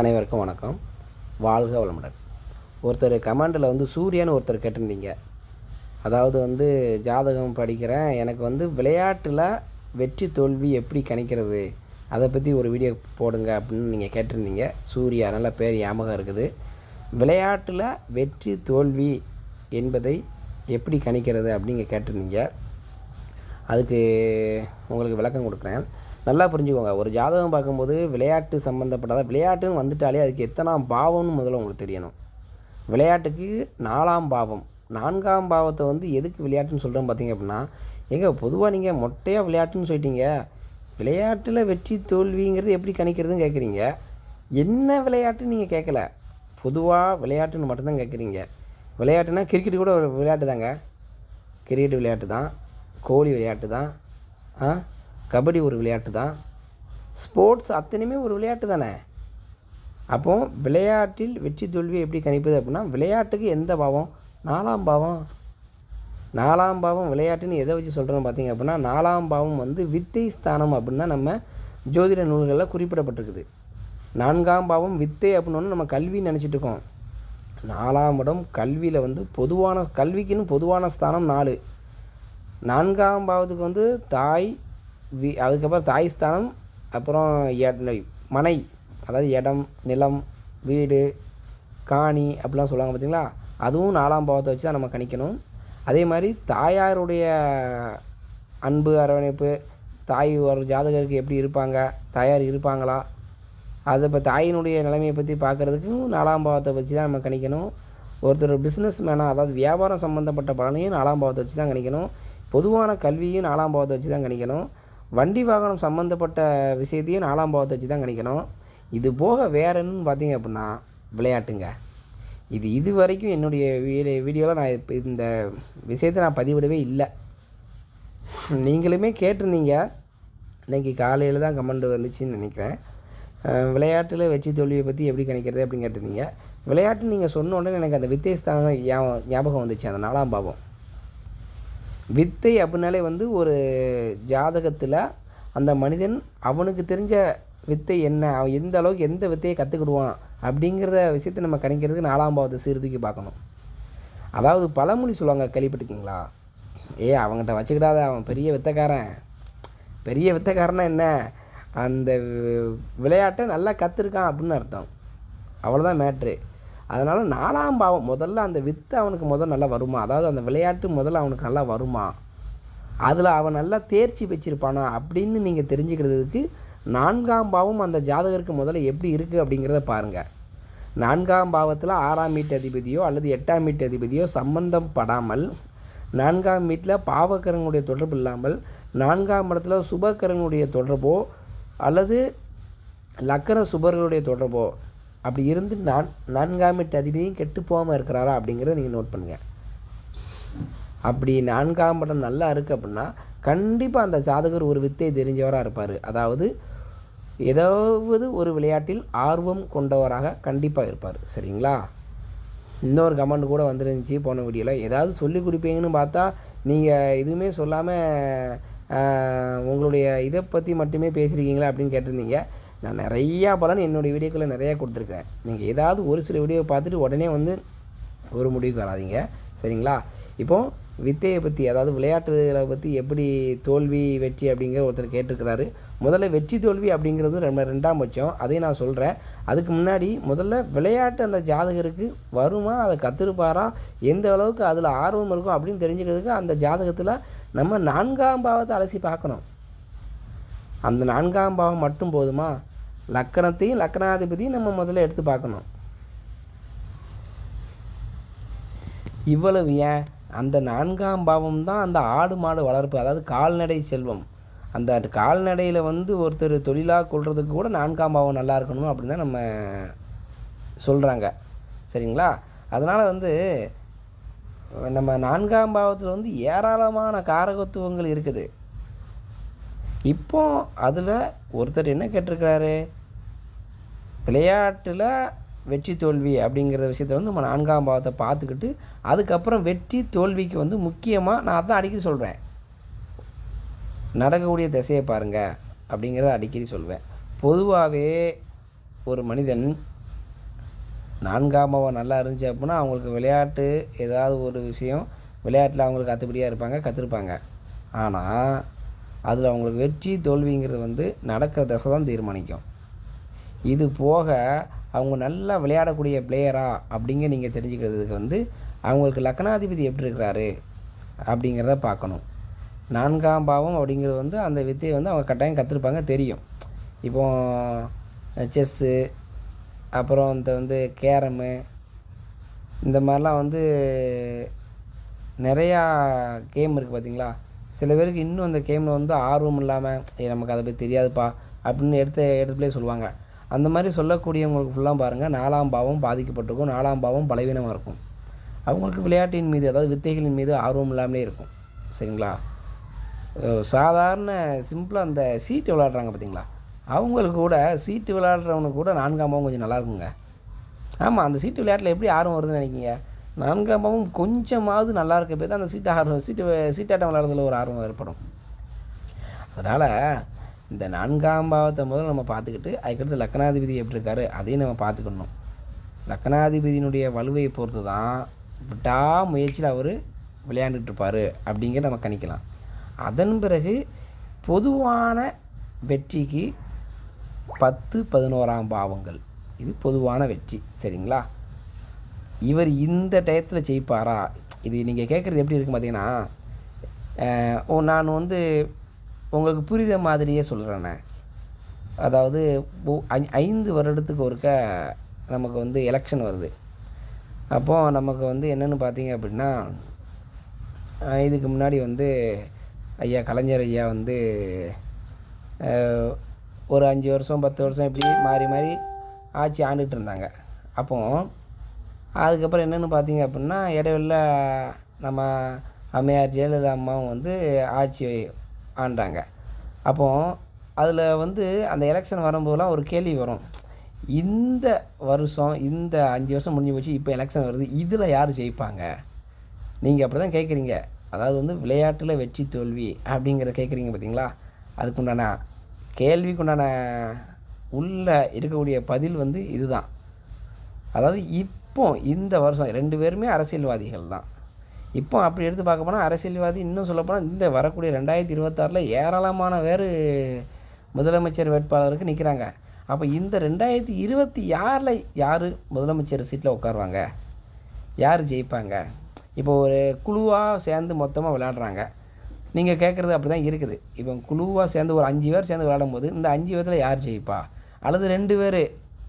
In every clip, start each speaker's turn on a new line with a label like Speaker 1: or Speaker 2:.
Speaker 1: அனைவருக்கும் வணக்கம். வாழ்க வளமுடன். ஒருத்தர் கமாண்டில் வந்து சூரியன் ஒருத்தர் கேட்டிருந்தீங்க. அதாவது வந்து ஜாதகம் படிக்கிறேன் எனக்கு வந்து விளையாட்டில் வெற்றி தோல்வி எப்படி கணிக்கிறது அதை பற்றி ஒரு வீடியோ போடுங்க அப்படின்னு நீங்கள் கேட்டிருந்தீங்க. சூர்யா நல்ல பேர் ஞாபகம் இருக்குது. விளையாட்டில் வெற்றி தோல்வி என்பதை எப்படி கணிக்கிறது அப்படிங்க கேட்டிருந்தீங்க. அதுக்கு உங்களுக்கு விளக்கம் கொடுக்குறேன். நல்லா புரிஞ்சுக்கோங்க. ஒரு ஜாதகம் பார்க்கும்போது விளையாட்டு சம்மந்தப்பட்டதாக விளையாட்டுன்னு வந்துட்டாலே அதுக்கு எத்தனாம் பாவம்னு முதல்ல உங்களுக்கு தெரியணும். விளையாட்டுக்கு நாலாம் பாவம். நான்காம் பாவத்தை வந்து எதுக்கு விளையாட்டுன்னு சொல்கிறோம் பார்த்தீங்க அப்படின்னா எங்கே பொதுவாக நீங்கள் மொட்டையாக விளையாட்டுன்னு சொல்லிட்டீங்க. விளையாட்டில் வெற்றி தோல்விங்கிறது எப்படி கணிக்கிறதுன்னு கேட்குறீங்க என்ன விளையாட்டுன்னு நீங்கள் கேட்கல பொதுவாக விளையாட்டுன்னு மட்டும்தான் கேட்குறீங்க விளையாட்டுனா கிரிக்கெட் கூட ஒரு விளையாட்டு தாங்க கிரிக்கெட் விளையாட்டு தான் கோலி விளையாட்டு தான் ஆ? கபடி ஒரு விளையாட்டு தான். ஸ்போர்ட்ஸ் அத்தனையுமே ஒரு விளையாட்டு தானே? அப்போ விளையாட்டில் வெற்றி தோல்வி எப்படி கணிப்பது அப்படின்னா விளையாட்டுக்கு எந்த பாவம்? நாலாம் பாவம். நாலாம் பாவம் விளையாட்டுன்னு எதை வச்சு சொல்கிறோன்னு பார்த்தீங்க அப்படின்னா நாலாம் பாவம் வந்து வித்தை ஸ்தானம் அப்படின்னா நம்ம ஜோதிட நூல்களில் குறிப்பிடப்பட்டிருக்குது. நான்காம் பாவம் வித்தை அப்படின்னு நம்ம கல்வின்னு நினச்சிட்டு இருக்கோம். நாலாம் இடம் கல்வியில் வந்து பொதுவான கல்விக்குன்னு பொதுவான ஸ்தானம் நாலு. நான்காம் பாவத்துக்கு வந்து தாய் வி அதுக்கப்புறம் தாய் ஸ்தானம் அப்புறம் எ- மனை. அதாவது இடம் நிலம் வீடு காணி அப்படிலாம் சொல்லுவாங்க பார்த்தீங்களா? அதுவும் நாலாம் பாவத்தை வச்சு தான் நம்ம கணிக்கணும். அதே மாதிரி தாயாருடைய அன்பு அரவணைப்பு தாய் ஒரு ஜாதகருக்கு எப்படி இருப்பாங்க தாயார் இருப்பாங்களா? அதை இப்போ தாயினுடைய நிலைமையை பற்றி பார்க்குறதுக்கும் நாலாம் பாவத்தை வச்சு தான் நம்ம கணிக்கணும். ஒருத்தர் பிஸ்னஸ் மேனாக அதாவது வியாபாரம் சம்மந்தப்பட்ட பலனையும் நாலாம் பாவத்தை வச்சு தான் கணிக்கணும். பொதுவான கல்வியும் நாலாம் பாவத்தை வச்சு தான் கணிக்கணும். வண்டி வாகனம் சம்மந்தப்பட்ட விஷயத்தையும் நாலாம் பாவத்தை வச்சு தான் கணிக்கணும். இது போக வேற என்னன்னு பார்த்தீங்க அப்படின்னா விளையாட்டுங்க. இது இது வரைக்கும் என்னுடைய வீடியோ வீடியோவில் நான் இப்போ இந்த விஷயத்தை நான் பதிவிடவே இல்லை. நீங்களுமே கேட்டிருந்தீங்க. இன்னைக்கு காலையில் தான் கமெண்ட் வந்துச்சுன்னு நினைக்கிறேன். விளையாட்டில் வெற்றி தோல்வியை பற்றி எப்படி கணிக்கிறது அப்படின்னு கேட்டிருந்தீங்க. விளையாட்டு நீங்கள் சொன்ன உடனே எனக்கு அந்த வித்தை ஞாபகம் வந்துச்சு. அந்த நாலாம் பாவம். வித்தை அப்படின்னாலே வந்து ஒரு ஜாதகத்தில் அந்த மனிதன் அவனுக்கு தெரிஞ்ச வித்தை என்ன? அவன் எந்த அளவுக்கு எந்த வித்தையை கற்றுக்கிடுவான் அப்படிங்கிறத விஷயத்தை நம்ம கணிக்கிறதுக்கு நாலாம் பாவத்தை சீர்தூக்கி பார்க்கணும். அதாவது பழமொழி சொல்லுவாங்க கேள்விப்பட்டிருக்கீங்களா? ஏ அவங்ககிட்ட வச்சுக்கிடாத அவன் பெரிய வித்தக்காரன். பெரிய வித்தக்காரனா என்ன? அந்த விளையாட்டை நல்லா கற்றுருக்கான் அப்படின்னு அர்த்தம். அவ்வளோதான் மேட்ரு அதனால் நாலாம் பாவம் முதல்ல அந்த வித்து அவனுக்கு முதல் நல்லா வருமா? அதாவது அந்த விளையாட்டு முதல்ல அவனுக்கு நல்லா வருமா? அதில் அவன் நல்லா தேர்ச்சி வச்சிருப்பானா அப்படின்னு நீங்கள் தெரிஞ்சுக்கிறதுக்கு நான்காம் பாவம் அந்த ஜாதகருக்கு முதல்ல எப்படி இருக்குது அப்படிங்கிறத பாருங்கள் நான்காம் பாவத்தில் ஆறாம் வீட்டு அதிபதியோ அல்லது எட்டாம் வீட்டு அதிபதியோ சம்பந்தம் படாமல் நான்காம் வீட்டில் பாவக்கரங்களுடைய தொடர்பு இல்லாமல் நான்காம் இடத்துல சுபக்கரங்களுடைய தொடர்போ அல்லது லக்கண சுபர்களுடைய தொடர்போ அப்படி இருந்து நான் நான்காம் வீட்டு அதிபதியும் கெட்டு போகாமல் இருக்கிறாரா அப்படிங்கிறத நீங்கள் நோட் பண்ணுங்கள் அப்படி நான்காம் படம் நல்லா இருக்குது அப்படின்னா கண்டிப்பாக அந்த ஜாதகர் ஒரு வித்தை தெரிஞ்சவராக இருப்பார். அதாவது ஏதாவது ஒரு விளையாட்டில் ஆர்வம் கொண்டவராக கண்டிப்பாக இருப்பார். சரிங்களா? இன்னொரு கமெண்ட் கூட வந்துருந்துச்சு போன வீடியோவில் ஏதாவது சொல்லி கொடுப்பீங்கன்னு பார்த்தா நீங்கள் எதுவுமே சொல்லாமல் உங்களுடைய இதை பற்றி மட்டுமே பேசியிருக்கீங்களா அப்படின்னு கேட்டிருந்தீங்க. நான் நிறையா பலன் என்னுடைய வீடியோக்களை நிறையா கொடுத்துருக்கேன் நீங்கள் ஏதாவது ஒரு சில வீடியோ பார்த்துட்டு உடனே வந்து ஒரு முடிவுக்கு வராதீங்க. சரிங்களா? இப்போது வித்தையை பற்றி அதாவது விளையாட்டுகளை பற்றி எப்படி தோல்வி வெற்றி அப்படிங்கிற ஒருத்தர் கேட்டிருக்கிறாரு. முதல்ல வெற்றி தோல்வி அப்படிங்கிறது ரொம்ப ரெண்டாம் பட்சம். அதையும் நான் சொல்கிறேன் அதுக்கு முன்னாடி முதல்ல விளையாட்டு அந்த ஜாதகருக்கு வருமா அதை கற்றுருப்பாரா எந்த அளவுக்கு அதில் ஆர்வம் இருக்கும் அப்படின்னு தெரிஞ்சுக்கிறதுக்கு அந்த ஜாதகத்தில் நம்ம நான்காம் பாவத்தை அலசி பார்க்கணும். அந்த நான்காம் பாவம் மட்டும் போதுமா? லக்கணத்தையும் லக்கணாதிபதியும் நம்ம முதல்ல எடுத்து பார்க்கணும். இவ்வளவு ஏன்? அந்த நான்காம் பாவம் தான் அந்த ஆடு மாடு வளர்ப்பு அதாவது கால்நடை செல்வம். அந்த கால்நடையில் வந்து ஒருத்தர் தொழிலாக கொள்றதுக்கு கூட நான்காம் பாவம் நல்லா இருக்கணும் அப்படின்னு தான் நம்ம சொல்கிறாங்க சரிங்களா? அதனால் வந்து நம்ம நான்காம் பாவத்தில் வந்து ஏராளமான காரகத்துவங்கள் இருக்குது. இப்போ அதில் ஒருத்தர் என்ன கேட்டிருக்கிறாரு? விளையாட்டில் வெற்றி தோல்வி அப்படிங்கிற விஷயத்த வந்து நம்ம நான்காம் பாவத்தை பார்த்துக்கிட்டு அதுக்கப்புறம் வெற்றி தோல்விக்கு வந்து முக்கியமாக நான் அதான் அடிக்கடி சொல்கிறேன் நடக்கக்கூடிய திசையை பாருங்கள் அப்படிங்கிறத அடிக்கடி சொல்வேன். பொதுவாகவே ஒரு மனிதன் நான்காம் பாவம் நல்லா இருந்துச்சு அப்படின்னா அவங்களுக்கு விளையாட்டு ஏதாவது ஒரு விஷயம் விளையாட்டில் அவங்களுக்கு அத்துப்படியாக இருப்பாங்க கற்றுருப்பாங்க ஆனால் அதில் அவங்களுக்கு வெற்றி தோல்விங்கிறது வந்து நடக்கிற தசை தான் தீர்மானிக்கும். இது போக அவங்க நல்லா விளையாடக்கூடிய பிளேயரா அப்படிங்க நீங்கள் தெரிஞ்சுக்கிறதுக்கு வந்து அவங்களுக்கு லக்னாதிபதி எப்படி இருக்கிறாரு அப்படிங்கிறத பார்க்கணும். நான்காம் பாவம் அப்படிங்கிறது வந்து அந்த வித்தையை வந்து அவங்க கட்டாயம் கற்றுருப்பாங்க தெரியும். இப்போ செஸ்ஸு அப்புறம் இந்த வந்து கேரமு இந்த மாதிரிலாம் வந்து நிறையா கேம் இருக்குது பார்த்தீங்களா சில பேருக்கு இன்னும் அந்த கேமில் வந்து ஆர்வம் இல்லாமல் நமக்கு அதை பற்றி தெரியாதுப்பா அப்படின்னு எடுத்த இடத்துலேயே சொல்லுவாங்க. அந்த மாதிரி சொல்லக்கூடியவங்களுக்கு ஃபுல்லாக பாருங்கள் நாலாம் பாவம் பாதிக்கப்பட்டிருக்கும். நாலாம் பாவம் பலவீனமாக இருக்கும். அவங்களுக்கு விளையாட்டின் மீது அதாவது வித்தைகளின் மீது ஆர்வம் இல்லாமலே இருக்கும். சரிங்களா? சாதாரண சிம்பிளாக அந்த சீட்டு விளையாடுறாங்க பார்த்தீங்களா அவங்களுக்கு கூட சீட்டு விளையாடுறவனுக்கு கூட நான்காம் பாவம் கொஞ்சம் நல்லாயிருக்குங்க ஆமாம் அந்த சீட்டு விளையாட்டில் எப்படி ஆர்வம் வருதுன்னு நினைக்கிங்க நான்காம் பாவம் கொஞ்சமாவது நல்லா இருக்க போய் தான் அந்த சீட்டு ஆர்வம் சீட்டு சீட்டாட்டம் விளையாடுறதுல ஒரு ஆர்வம் ஏற்படும். அதனால் இந்த நான்காம் பாவத்தை முதல்ல நம்ம பார்த்துக்கிட்டு அதுக்கடுத்து லக்னாதிபதி எப்படி இருக்காரு அதையும் நம்ம பார்த்துக்கணும். லக்னாதிபதியினுடைய வலுவையை பொறுத்து தான் விட்டா முயற்சியில் அவர் விளையாண்டுட்டு இருப்பார் அப்படிங்கிறத நம்ம கணிக்கலாம். அதன் பிறகு பொதுவான வெற்றிக்கு பத்து பதினோராம் பாவங்கள். இது பொதுவான வெற்றி சரிங்களா? இவர் இந்த டயத்தில் ஜெயிப்பாரா? இது நீங்கள் கேட்குறது எப்படி இருக்குது பார்த்தீங்கன்னா ஓ நான் வந்து உங்களுக்கு புரித மாதிரியே சொல்கிறேண்ணே அதாவது ஐந்து வருடத்துக்கு ஒருக்க நமக்கு வந்து எலெக்ஷன் வருது. அப்போது நமக்கு வந்து என்னென்னு பார்த்தீங்க அப்படின்னா இதுக்கு முன்னாடி வந்து ஐயா கலைஞர் ஐயா வந்து ஒரு அஞ்சு வருஷம் பத்து வருஷம் இப்படி மாறி மாறி ஆட்சி ஆண்டுகிட்டு இருந்தாங்க. அப்போ அதுக்கப்புறம் என்னென்னு பார்த்தீங்க அப்படின்னா இடைவெளியில் நம்ம அம்மையார் ஜெயலலிதா அம்மாவும் வந்து ஆட்சி ஆண்டாங்க. அப்போ அதில் வந்து அந்த எலெக்ஷன் வரும்போதெல்லாம் ஒரு கேள்வி வரும். இந்த வருஷம் இந்த அஞ்சு வருஷம் முடிஞ்சு போச்சு இப்போ எலெக்ஷன் வருது இதில் யார் ஜெயிப்பாங்க? நீங்கள் அப்படி தான் கேட்குறீங்க அதாவது வந்து விளையாட்டில் வெற்றி தோல்வி அப்படிங்கிறத கேட்குறீங்க பார்த்தீங்களா அதுக்குண்டான கேள்விக்குண்டான உள்ளே இருக்கக்கூடிய பதில் வந்து இதுதான். அதாவது இப்போ இந்த வருஷம் ரெண்டு பேருமே அரசியல்வாதிகள் தான் இப்போ அப்படி எடுத்து பார்க்க போனால் அரசியல்வாதி இன்னும் சொல்லப்போனால் இந்த வரக்கூடிய ரெண்டாயிரத்தி இருபத்தாறில் ஏராளமான பேர் முதலமைச்சர் வேட்பாளருக்கு நிற்கிறாங்க அப்போ இந்த ரெண்டாயிரத்தி இருபத்தி ஆறில் யார் முதலமைச்சர் சீட்டில் உட்காருவாங்க? யார் ஜெயிப்பாங்க? இப்போ ஒரு குழுவாக சேர்ந்து மொத்தமாக விளையாடுறாங்க. நீங்கள் கேட்குறது அப்படி தான் இருக்குது. இப்போ குழுவாக சேர்ந்து ஒரு அஞ்சு பேர் சேர்ந்து விளையாடும்போது இந்த அஞ்சு பேர்த்தில் யார் ஜெயிப்பா? அல்லது ரெண்டு பேர்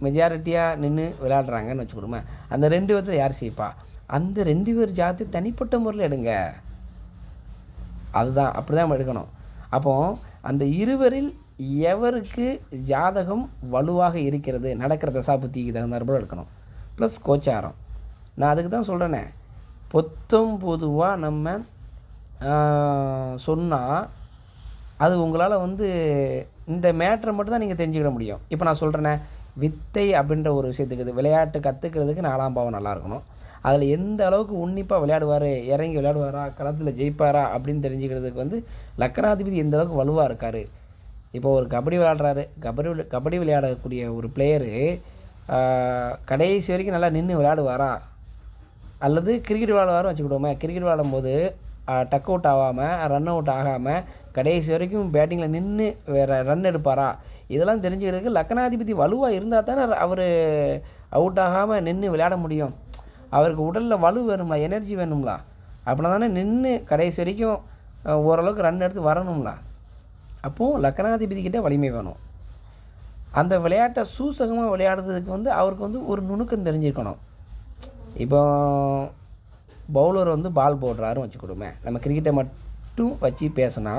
Speaker 1: மெஜாரிட்டியாக நின்று விளையாடுறாங்கன்னு வச்சுக்கிடுமே அந்த ரெண்டு பேர்த்தில் யார் ஜெயிப்பா? அந்த ரெண்டு பேர் ஜாதி தனிப்பட்ட முறையில் எடுங்க. அதுதான் அப்படி தான் நம்ம எடுக்கணும். அப்போ அந்த இருவரில் எவருக்கு ஜாதகம் வலுவாக இருக்கிறது? நடக்கிற தசாபுத்திக்கு தகுந்தாற்போல் எடுக்கணும். ப்ளஸ் கோச்சாரம். நான் அதுக்கு தான் சொல்கிறேனே பொத்தம் பொதுவாக நம்ம சொன்னால் அது உங்களால் வந்து இந்த மேட்ரை மட்டும் தான் நீங்கள் தெரிஞ்சுக்கிட முடியும். இப்போ நான் சொல்கிறேனே வித்தை அப்படின்ற ஒரு விஷயத்துக்கு இது. விளையாட்டு கற்றுக்கிறதுக்கு நாலாம் பாவம் நல்லா இருக்கணும். அதில் எந்த அளவுக்கு உன்னிப்பாக விளையாடுவார் இறங்கி விளையாடுவாரா களத்தில் ஜெயிப்பாரா அப்படின்னு தெரிஞ்சுக்கிறதுக்கு வந்து லக்கணாதிபதி எந்த அளவுக்கு வலுவாக இருக்கார். இப்போ ஒரு கபடி விளையாடுறாரு. கபடி கபடி விளையாடக்கூடிய ஒரு பிளேயரு கடைசி வரைக்கும் நல்லா நின்று விளையாடுவாரா? அல்லது கிரிக்கெட் விளையாடுவாரும் வச்சுக்கிடுவோமே கிரிக்கெட் விளையாடும்போது டக் அவுட் ஆகாமல் ரன் அவுட் ஆகாமல் கடைசி வரைக்கும் பேட்டிங்கில் நின்று வேறு ரன் எடுப்பாரா? இதெல்லாம் தெரிஞ்சுக்கிறதுக்கு லக்னாதிபதி வலுவாக இருந்தால் தானே அவர் அவுட் ஆகாமல் நின்று விளையாட முடியும். அவருக்கு உடலில் வலு வேணும்ல எனர்ஜி வேணும்ல. அப்படின்னா தானே நின்று கடைசி வரைக்கும் ஓரளவுக்கு ரன் எடுத்து வரணும்ல. அப்போது லக்னாதிபதிக்கிட்ட வலிமை வேணும். அந்த விளையாட்டை சூசகமாக விளையாடுறதுக்கு வந்து அவருக்கு வந்து ஒரு நுணுக்கம் தெரிஞ்சிருக்கணும். இப்போ பவுலர் வந்து பால் போடுறாருன்னு வச்சுக்கிடுமே. நம்ம கிரிக்கெட்டை மட்டும் வச்சு பேசினா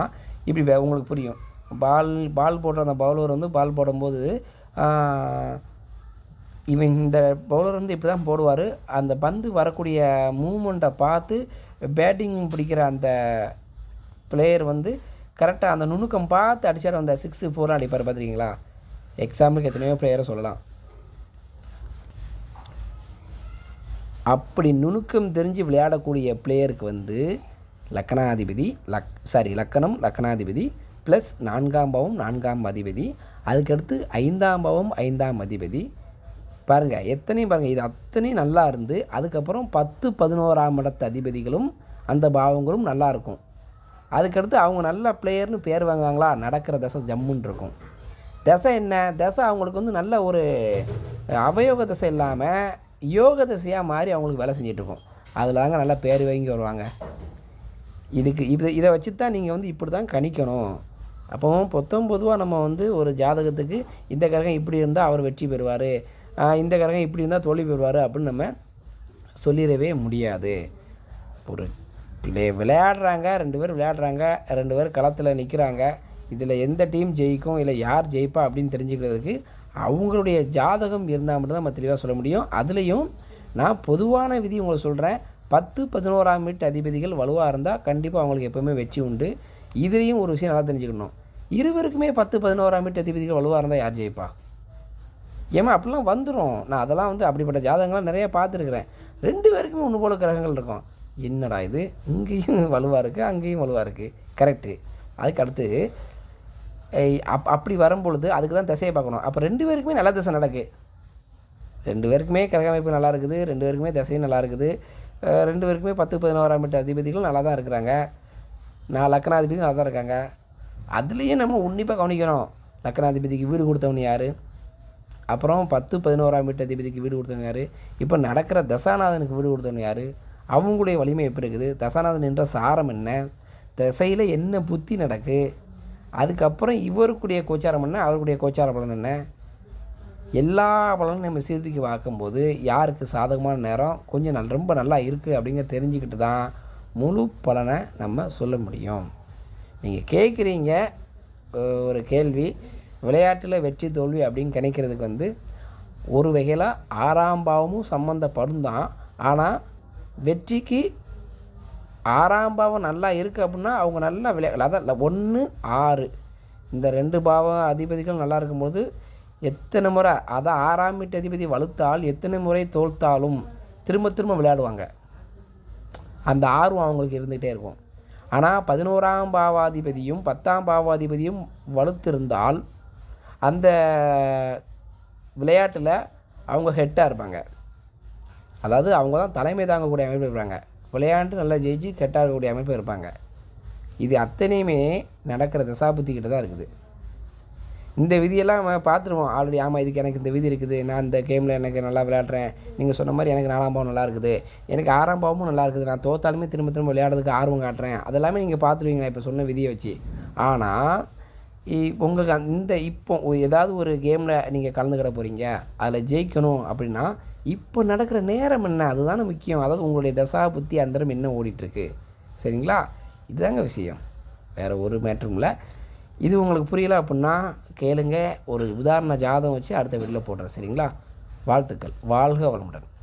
Speaker 1: இப்படி உங்களுக்கு புரியும். பால் பால் போடுற அந்த பவுலர் வந்து பால் போடும்போது இவன் இந்த பவுலர் வந்து இப்படி தான் போடுவார். அந்த பந்து வரக்கூடிய மூமெண்ட்டை பார்த்து பேட்டிங் பிடிக்கிற அந்த பிளேயர் வந்து கரெக்டாக அந்த நுணுக்கம் பார்த்து அடித்தார் அந்த சிக்ஸு ஃபோர்லாம் அடிப்பார் பார்த்துருக்கீங்களா எக்ஸாம்பிளுக்கு எத்தனையோ பிளேயரை சொல்லலாம். அப்படி நுணுக்கம் தெரிஞ்சு விளையாடக்கூடிய பிளேயருக்கு வந்து லக்கணாதிபதி லக் சாரி லக்கணம் லக்கணாதிபதி ப்ளஸ் நான்காம் பாவம் நான்காம் அதிபதி அதுக்கடுத்து ஐந்தாம் பாவம் ஐந்தாம் அதிபதி பாருங்கள் எத்தனையும் பாருங்கள் இது அத்தனையும் நல்லா இருந்து அதுக்கப்புறம் பத்து பதினோராம் இடத்து அதிபதிகளும் அந்த பாவங்களும் நல்லா இருக்கும். அதுக்கடுத்து அவங்க நல்ல பிளேயர்னு பேர் வாங்குவாங்களா? நடக்கிற தசை ஜம்முன்னு இருக்கும். தசை என்ன? தசை அவங்களுக்கு வந்து நல்ல ஒரு அவயோக தசை இல்லாமல் யோக தசையாக மாறி அவங்களுக்கு வேலை செஞ்சிட்ருக்கோம் அதில் தாங்க நல்லா பேர் வாங்கி வருவாங்க. இதுக்கு இது இதை வச்சு தான் நீங்கள் வந்து இப்படி தான் கணிக்கணும். அப்போ பொத்தம் பொதுவாக நம்ம வந்து ஒரு ஜாதகத்துக்கு இந்த கிரகம் இப்படி இருந்தால் அவர் வெற்றி பெறுவார். இந்த கிரகம் இப்படி இருந்தால் தோல்வி பெறுவார் அப்படின்னு நம்ம சொல்லிடவே முடியாது. ஒரு பிளே விளையாடுறாங்க ரெண்டு பேர் விளையாடுறாங்க ரெண்டு பேர் களத்தில் நிற்கிறாங்க இதில் எந்த டீம் ஜெயிக்கும் இல்லை யார் ஜெயிப்பா அப்படின்னு தெரிஞ்சுக்கிறதுக்கு அவங்களுடைய ஜாதகம் இருந்தால் மட்டும்தான் நம்ம தெளிவாக சொல்ல முடியும். அதுலேயும் நான் பொதுவான விதி உங்களை சொல்கிறேன் பத்து பதினோராம் வீட்டு அதிபதிகள் வலுவாக இருந்தால் கண்டிப்பாக அவங்களுக்கு எப்போவுமே வெற்றி உண்டு. இதுலேயும் ஒரு விஷயம் நல்லா தெரிஞ்சுக்கணும். இருவருக்குமே பத்து பதினோராம் வீட்டு அதிபதிகள் வலுவாக இருந்தால் யார் ஜெயிப்பா? ஏமா அப்படிலாம் வந்துடும் நான் அதெல்லாம் வந்து அப்படிப்பட்ட ஜாதகங்கள்லாம் நிறையா பார்த்துருக்குறேன். ரெண்டு பேருக்குமே ஒன்று போல கிரகங்கள் இருக்கும். என்னடா இது? இங்கேயும் வலுவாக இருக்குது அங்கேயும் வலுவாக இருக்குது கரெக்டு அதுக்கு அடுத்து அப் அப்படி வரும்பொழுது அதுக்கு தான் திசையை பார்க்கணும். அப்போ ரெண்டு பேருக்குமே நல்ல திசை நடக்கு. ரெண்டு பேருக்குமே கிரக அமைப்பு நல்லா இருக்குது. ரெண்டு பேருக்குமே திசையும் நல்லா இருக்குது. ரெண்டு பேருக்குமே பத்து பதினோராம் மீட்டர் அதிபதிகளும் நல்லா தான் இருக்கிறாங்க. நான் லக்னாதிபதி நல்லா தான் இருக்காங்க. அதுலேயும் நம்ம உன்னிப்பாக கவனிக்கணும். லக்னாதிபதிக்கு வீடு கொடுத்தவன் யார்? அப்புறம் பத்து பதினோராம் வீட்டு அதிபதிக்கு வீடு கொடுத்தவங்க யார்? இப்போ நடக்கிற தசாநாதனுக்கு வீடு கொடுத்தவங்க யார்? அவங்களுடைய வலிமை எப்படி இருக்குது? தசாநாதன் என்ற சாரம் என்ன? திசையில் என்ன புத்தி நடக்கு? அதுக்கப்புறம் இவருக்குடைய கோச்சாரம் என்ன? அவருடைய கோச்சார பலன் என்ன? எல்லா பலனும் நம்ம சீர்தூக்கி பார்க்கும்போது யாருக்கு சாதகமான நேரம்? கொஞ்சம் நல் ரொம்ப நல்லா இருக்குது அப்படிங்கிற தெரிஞ்சுக்கிட்டு தான் முழு பலனை நம்ம சொல்ல முடியும். நீங்கள் கேட்குறீங்க ஒரு கேள்வி. விளையாட்டில் வெற்றி தோல்வி அப்படின்னு கிடைக்கிறதுக்கு வந்து ஒரு வகையில் ஆறாம் பாவமும் சம்மந்தப்படும் தான். ஆனால் வெற்றிக்கு ஆறாம் பாவம் நல்லா இருக்குது அப்படின்னா அவங்க நல்லா விளையா அதான் ஒன்று ஆறு. இந்த ரெண்டு பாவம் அதிபதிகள் நல்லா இருக்கும்போது எத்தனை முறை அதை ஆறாம் வீட்டு அதிபதி வலுத்தால் எத்தனை முறை தோல்த்தாலும் திரும்ப திரும்ப விளையாடுவாங்க. அந்த ஆர்வம் அவங்களுக்கு இருந்துகிட்டே இருக்கும். ஆனால் பதினோராம் பாவாதிபதியும் பத்தாம் பாவாதிபதியும் வலுத்திருந்தால் அந்த விளையாட்டில் அவங்க ஹெட்டாக இருப்பாங்க. அதாவது அவங்க தான் தலைமை தாங்கக்கூடிய அமைப்பு இருப்பாங்க. விளையாண்டு நல்லா ஜெயிச்சு கெட்டாக இருக்கக்கூடிய அமைப்பு இருப்பாங்க. இது அத்தனையுமே நடக்கிற தசாபுத்திக்கிட்ட தான் இருக்குது. இந்த விதியெல்லாம் நம்ம பார்த்துருவோம். ஆல்ரெடி ஆமாம் இதுக்கு எனக்கு இந்த விதி இருக்குது. நான் இந்த கேமில் எனக்கு நல்லா விளையாடுறேன். நீங்கள் சொன்ன மாதிரி எனக்கு நாலாம் பாவம் நல்லா இருக்குது. எனக்கு ஆறாம் பாவமும் நல்லா இருக்குது. நான் தோத்தாலுமே திரும்ப திரும்ப விளையாடுறதுக்கு ஆர்வம் காட்டுறேன். அதெல்லாமே நீங்கள் பார்த்துருவீங்களா இப்போ சொன்ன விதியை வச்சு. ஆனால் உங்களுக்கு அந்த- இந்த இப்போ ஏதாவது ஒரு கேமில் நீங்கள் கலந்துக்கிட போகிறீங்க அதில் ஜெயிக்கணும் அப்படின்னா இப்போ நடக்கிற நேரம் என்ன? அதுதானே முக்கியம். அதாவது உங்களுடைய தசா புத்தி அந்தரம் என்ன ஓடிட்டுருக்கு? சரிங்களா? இதுதாங்க விஷயம். வேறு ஒரு மேட்டரும் இல்லை. இது உங்களுக்கு புரியல அப்படின்னா கேளுங்க. ஒரு உதாரண ஜாதகம் வச்சு அடுத்த வீட்டில் போடுறேன். சரிங்களா? வாழ்த்துக்கள். வாழ்க வளமுடன்.